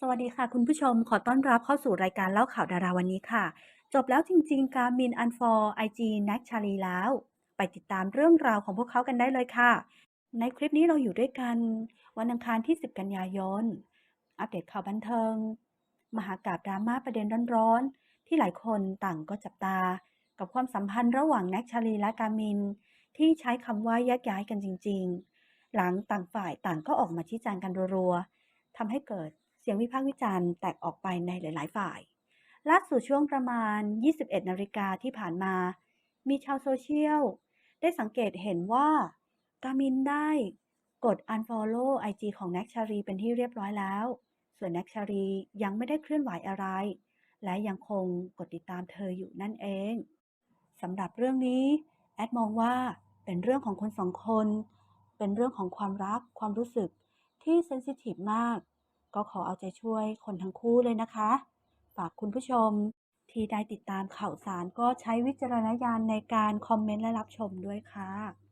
สวัสดีค่ะคุณผู้ชมขอต้อนรับเข้าสู่รายการเล่าข่าวดาราวันนี้ค่ะ จบแล้วจริงๆ การมินอันฟอร์ไอจีแน็กชาลีแล้ว ไปติดตามเรื่องราวของพวกเขากันได้เลยค่ะ ในคลิปนี้เราอยู่ด้วยกัน วันอังคารที่ 10 กันยายน อัปเดตข่าวบันเทิง มหากาบดราม่าประเด็นร้อนๆ ที่หลายคนต่างก็จับตา กับความสัมพันธ์ระหว่างแน็กชาลีและกามิน ที่ใช้คำว่าแยกย้ายกันจริง ๆ หลังต่างฝ่ายต่างก็ออกมาชี้แจงกันรัวๆทำให้เกิด สียงวิพากษ์วิจารณ์แตกออกไปในหลาย ๆ ฝ่ายล่าสุดช่วงประมาณ 21 นาฬิกาที่ผ่านมา มีชาวโซเชียล ได้สังเกตเห็นว่า กามินได้กด unfollow IG ของแน็กชารีเป็นที่เรียบร้อยแล้ว ส่วนแน็กชารียังไม่ได้เคลื่อนไหวอะไร และยังคงกดติดตามเธออยู่นั่นเองสำหรับเรื่องนี้ แอดมองว่าเป็นเรื่องของคนสองคน เป็นเรื่องของความรักความรู้สึกที่เซนซิทีฟมาก ก็ขอเอาใจช่วยคนทั้งคู่เลยนะคะ ฝากคุณผู้ชมที่ได้ติดตามข่าวสารก็ใช้วิจารณญาณในการคอมเมนต์และรับชมด้วยค่ะ